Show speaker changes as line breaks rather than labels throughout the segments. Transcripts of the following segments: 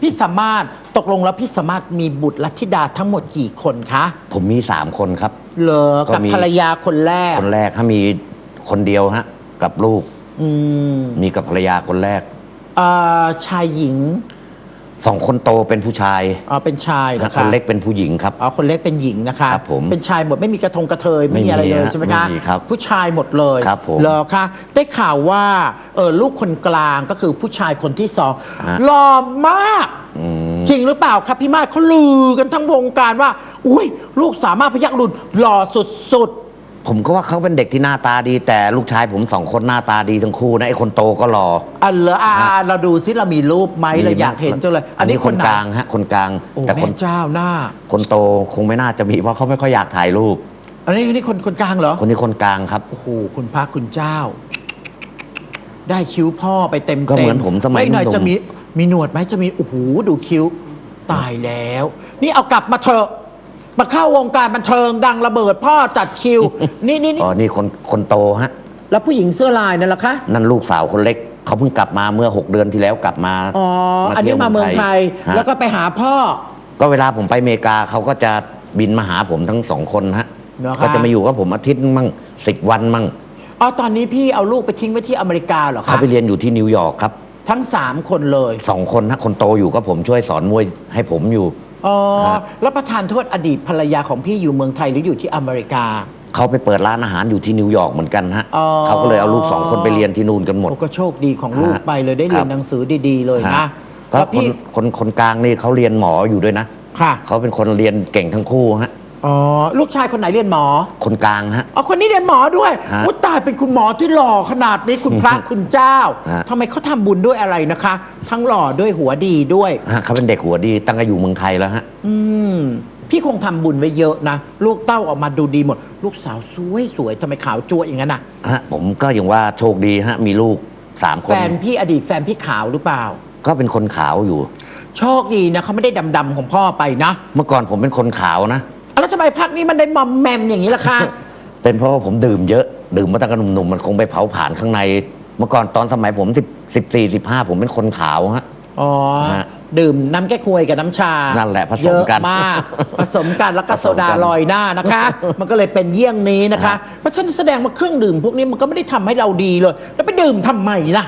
พี่สามารถตกลงแล้วพี่สามารถมีบุตรลัทธิดาทั้งหมดกี่คนคะ
ผมมีสามคนครับ
เหรอ
ก็
กับ
มี
ภรรยาคนแรก
คนแรกถ้ามีคนเดียวฮะ กับลูก
อืม
มีกับภรรยาคนแรก
เอ่อชายหญิง
สองคนโตเป็นผู้ชาย
อ๋อเป็นชายนะ
ค
คะ
นเล็กเป็นผู้หญิงครับ
อ๋อคนเล็กเป็นหญิงนะคะ
ครับผม
เป็นชายหมดไม่มีกระทงกระเทยไม่
ไม่มี
มีอะไรเลย
ฮะ
ใช่ไหมคะ
ไม่มีครับ
ผู้ชายหมดเลย
ครับผม
เหรอคะได้ข่าวว่าเออลูกคนกลางก็คือผู้ชายคนที่สอง
ฮะ
หล่อมาก
อืม
จริงหรือเปล่าครับพี่มาศเขาลือกันทั้งวงการว่า อุ้ยลูกสามารถพยักรุนหล่อสุด
ผมก็ว่าเขาเป็นเด็กที่หน้าตาดี แต่ลูกชายผมสองคนหน้าตาดีทั้งคู่นะไอ้คนโตก็รอ
ๆอันเหรออ่าเราดูซิเรามีรูปไหมเราอยากเห็นจังเลย
อันนี้คน
ไห
กลางฮะคนกลาง
โอ้
แต่ค
แม่
น
เจ้าหน้า
คนโตคงไม่น่าจะมีเพราะเขาไม่ค่อยอยากถ่ายรูป
อันนี้อันนี้คนคนกลางเหรอ
คนนี้คนกลางครับ
โอ้โหคุณพระคุณเจ้า ได้คิ้วพ่อไปเต็มๆ
ก็เหมือนผมสมัย
ไม่หน่อย
หนุ่มๆ
จะมีมีหนวดไหมจะมีโอ้โหดูคิ้วตายแล้ว นี่เอากลับมาเถอะ มาเข้าวงการบันเทิงดังระเบิดพ่อจัดคิว นี่นี่นี่
อ๋อนี่คนคนโตฮะ
แล้วผู้หญิงเสื้อลายนั่นล่ะคะ
นั่นลูกสาวคนเล็ก เขาเพิ่งกลับมาเมื่อ 6 เดือนที่แล้วกลับมา
อ๋อ อันนี้
ที่ยว
มาเมืองไทย
ฮะ
แล้วก็ไปหาพ่อ
ก็เวลาผมไปอเมริกาเขาก็จะบินมาหาผมทั้งสองคนฮะ
เหรอคะ
ก็จะมาอยู่กับผมอาทิตย์นึงมั่งสิบวันมั่ง
อ๋อตอนนี้พี่เอาลูกไปทิ้งไว้ที่อเมริกาเหรอ
เขา
คะ
ไปเรียนอยู่ที่นิวยอร์กครับ
ทั้งสามคนเลย
สองคนฮะคนโตอยู่กับผมช่วยสอนมวยให้ผมอยู่
อ๋อ
ฮะ
แล้วประธานโทษอดีตภรรยาของพี่อยู่เมืองไทยหรืออยู่ที่อเมริกา
เขาไปเปิดร้านอาหารอยู่ที่นิวยอร์กเหมือนกันฮะ
อ๋อ
เขาก็เลยเอาลูกสองคนไปเรียนที่นู่นกันหมด
โอ้ก็โชคดีของลูก
ฮะ
ไปเลยได้เรียน
ครับ
หนังสือดี ๆ เลยนะ
ฮะก็
แล้ว
ค
พี่
นคนคนกลางนี่เขาเรียนหมออยู่ด้วยนะ
ค่ะ
เขาเป็นคนเรียนเก่งทั้งคู่ฮะ
อ๋อ ลูกชายคนไหนเรียนหมอ
คนกลางฮะ
อ๋อ คนนี้เรียนหมอด้วย
ฮะ
อุยตายเป็นคุณหมอที่หล่อขนาดนี้คุณพระ คุณเจ้า
ฮะ
ทำไมเขาทำบุญด้วยอะไรนะคะ ทั้งหล่อด้วยหัวดีด้วย
ฮะเขาเป็นเด็กหัวดีตั้งแต่อยู่เมืองไทยแล้วฮะ
อืม พี่คงทำบุญไว้เยอะนะ ลูกเต้าออกมาดูดีหมด ลูกสาวสวยสวยๆทำไมขาวจัวอย่างนั้นน่ะ
ฮะ ผมก็อย่างว่าโชคดีฮะ มีลูกสามค
แฟ
น
นพี่อดีตแฟนพี่ขาวหรือเปล่า
ก็เป็นคนขาวอยู่
โชคดีนะเขาไม่ได้ดำๆของพ่อไปนะ
เมื่อก่อนผมเป็นคนขาวนะ
แล้วทำไมพักนี้มันได้มอมแมมอย่างนี้ล่ะคะ
เป็นเพราะว่าผมดื่มเยอะ ดื่มมาตั้งแต่หนุ่มๆมันคงไปเผาผลาญข้างใน เมื่อก่อนตอนสมัยผมสิบสิบสี่สิบห้าผมเป็นคนขาวฮะ
อ๋อ
ฮะ
ดื่มน้ำแก้ควยกับน้ำชา
นั่นแหละผสม
เยอะ
กัน
มาก ผสมกันแล้วก็
ผ
โซ
สมกัน
ดาลอยหน้านะคะ มันก็เลยเป็นเยี่ยงนี้นะคะ
ฮะ
เพราะฉะนั้นแสดงว่าเครื่องดื่มพวกนี้มันก็ไม่ได้ทำให้เราดีเลย แล้วไปดื่มทำไมล่ะ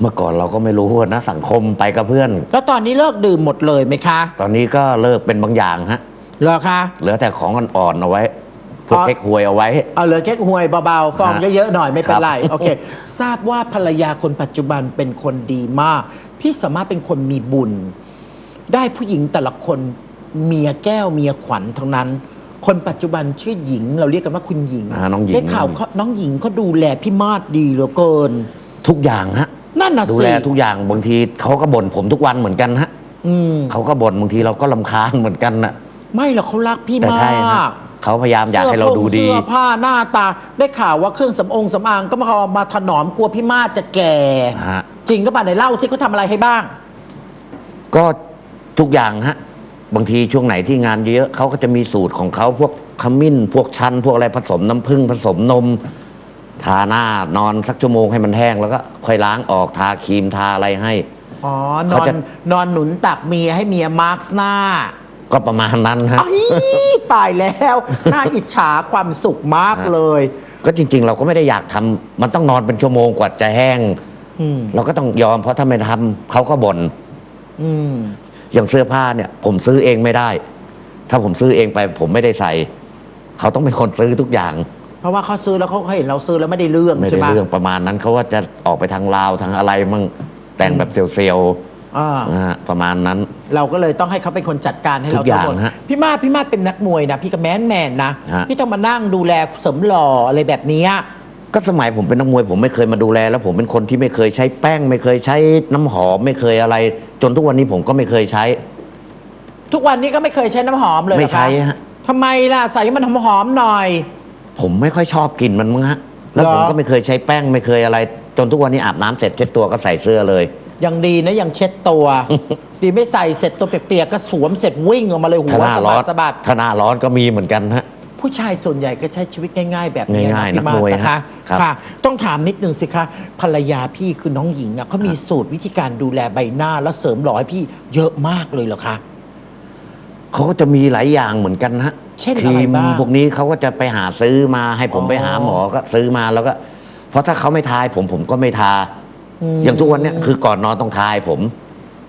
เมื่อก่อนเราก็ไม่รู้นะ สังคมไปกับเพื่อน
แล้วตอนนี้เลิกดื่มหมดเลยไหมคะ
ตอนนี้ก็เลิกเป็นบางอย่างฮะ
เหรอคะ
เหลือแต่ของอ่อนๆเอาไว้พวก
อ๋อ
เก๊กฮวยเอาไว้
เอาเหลือแค่หวยเบาๆฟอง
ฮะ
เยอะๆหน่อยไม่เป็นไร
ครับ
โอเค ทราบว่าภรรยาคนปัจจุบันเป็นคนดีมาก พี่สามารถเป็นคนมีบุญ ได้ผู้หญิงแต่ละคนเมียแก้วเมียขวัญทั้งนั้น คนปัจจุบันชื่อหญิง เราเรียกกันว่าคุณหญิง
อ่าน้องหญิง
ได้ข่าวเขาน้องหญิงเขาดูแลพี่มาศดีเหลือเกิน
ทุกอย่างฮะ
นั่นน่ะ
ดู
สิ
แลทุกอย่างบางทีเขาก็บ่นผมทุกวันเหมือนกันฮะ
อืม
เขาก็บ่นบางทีเราก็ลำคาญเหมือนกันนะ
ไม่หรอกเขารักพี่
แต่
มา
ใช่ฮะ
ก
เขาพยายามอยากให้เราดูดี
เสื้อผ้าหน้าตา ได้ข่าวว่าเครื่องสำองสำอางก็มาเอามาถนอมกลัวพี่มาศจะแก่
ฮะ
จริงก็ป่ะไหนเล่าสิเขาทำอะไรให้บ้าง
ก็ทุกอย่างฮะ บางทีช่วงไหนที่งานเยอะเขาก็จะมีสูตรของเขาพวกขมิ้น พวกชัน พวกอะไรผสมน้ำผึ้งผสมนม ทาหน้านอนสักชั่วโมงให้มันแห้งแล้วก็ค่อยล้างออกทาครีมทาอะไรให้
อ๋อน
เขา
อน
จะ
นอนหนุนตักเมียให้เมียมาร์กหน้า
ก็ประมาณนั้นฮะ
อ้ายตายแล้วน่าอิจฉาความสุขมากเลย
ก็จริง ๆ เราก็ไม่ได้อยากทำมันต้องนอนเป็นชั่วโมงกว่าจะแห้ง
อืม
เราก็ต้องยอมเพราะถ้าไม่ทำเขาก็บ่น
อืม
อย่างเสื้อผ้าเนี่ย ผมซื้อเองไม่ได้ ถ้าผมซื้อเองไป ผมไม่ได้ใส่ เขาต้องเป็นคนซื้อทุกอย่าง
เพราะว่าเขาซื้อแล้วเขาเห็นเราซื้อแล้วไม่ได้เรื่อง
ไม่
ใช่
ได้
ไหม
เรื่องประมาณนั้นเขาว่าจะออกไปทางลาวทางอะไรมั่งแต่งแบบเซียว
อ่า
ๆนะฮะประมาณนั้น
เราก็เลยต้องให้เขาเป็นคนจัดการให้เรา
ทุกอย่าง
ทั้งหมด
ฮะ
พี่มาศพี่มาศเป็นนักมวยนะ พี่ก็แมนแมนๆนะ
ฮะ
พี่ต้องมานั่งดูแลเสริมหล่ออะไรแบบเนี้ย
ก็สมัยผมเป็นนักมวยผมไม่เคยมาดูแล แล้วผมเป็นคนที่ไม่เคยใช้แป้ง ไม่เคยใช้น้ำหอมไม่เคยอะไร จนทุกวันนี้ผมก็ไม่เคยใช้
ทุกวันนี้ก็ไม่เคยใช้น้ำหอมเลยเหรอ
ไม่ใช้
คะ
ฮะ
ทำไมล่ะใส่ให้มันหอมๆหน่อย
ผมไม่ค่อยชอบกลิ่นมันมั้งฮะแล้ว
เหรอ
ผมก็ไม่เคยใช้แป้งไม่เคยอะไร จนทุกวันนี้อาบน้ำเสร็จเช็ดตัวก็ใส่เสื้อเลย
ยังดีนะยังเช็ดตัว ดีไม่ใส่เสร็จตัวเปียกๆก็สวมเสร็จวิ่งออกมาเลยหั
ถ้าวหน้า
สะ
ร้
บั
อ
ด
น
สะบัด
ถ้าหน้าร้อนก็มีเหมือนกันฮะ
ผู้ชายส่วนใหญ่ก็ใช้ชีวิตง่าย ๆ แบบนี้
ง่ายๆ
นะพี่มา
นักมวย
นะคะ
ฮะครับ
ค่ะ ต้องถามนิดนึงสิคะภรรยาพี่คือน้องหญิงอะเขามีสูตรวิธีการดูแลใบหน้าและเสริมหล่อให้พี่เยอะมากเลยเหรอคะ
เขาก็จะมีหลายอย่างเหมือนกันนะฮะ
เช่น
ค
อะไร
รีม
บ้าง
พวกนี้เขาก็จะไปหาซื้อมาให้ผม
อ๋อ
ไปหาหมอก็ซื้อมาแล้วก็ เพราะถ้าเขาไม่ทายผมผมก็ไม่ทา อย่างทุกวันเนี้ยคือก่อนนอนต้องทายผม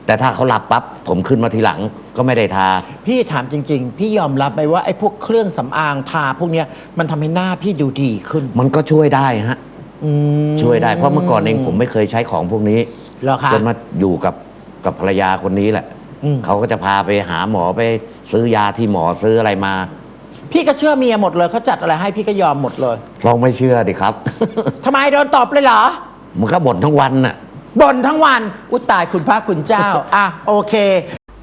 แต่ถ้าเขาหลับปั๊บผมขึ้นมาทีหลังก็ไม่ได้ทา
พี่ถามจริง ๆ พี่ยอมรับไหมว่าไอ้พวกเครื่องสำอางทาพวกเนี้ยมันทำให้หน้าพี่ดูดีขึ้น
มันก็ช่วยได้ฮะ
อืม
ช่วยได้เพราะเมื่อก่อนเองผมไม่เคยใช้ของพวกนี้
เหรอคะ
จนมาอยู่กับกับภรรยาคนนี้แหละ
อืม
เขาก็จะพาไปหาหมอไปซื้อยาที่หมอซื้ออะไรมา
พี่ก็เชื่อเมียหมดเลยเขาจัดอะไรให้พี่ก็ยอมหมดเลย
ลองไม่เชื่อดิครับ
ทำไมโดนตอบเลยเหรอ
มันก็บ่นทั้งวันน่ะ
บ่นทั้งวัน อุยตายคุณพระคุณเจ้า อะ โอเค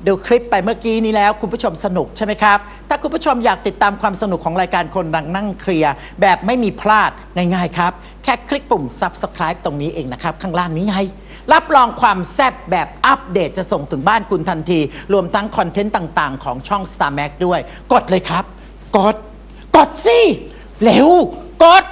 ดูคลิปไปเมื่อกี้นี้แล้ว คุณผู้ชมสนุกใช่ไหมครับ ถ้าคุณผู้ชมอยากติดตามความสนุกของรายการคนดังนั่งเคลียร์ แบบไม่มีพลาดง่ายๆครับ แค่คลิกปุ่ม subscribe ตรงนี้เองนะครับ ข้างล่างนี้ไง รับรองความแซ่บแบบอัปเดตจะส่งถึงบ้านคุณทันที รวมทั้งคอนเทนต์ต่างๆ ของช่อง Star Max ด้วย กดเลยครับ กด กดสิเร็ว กด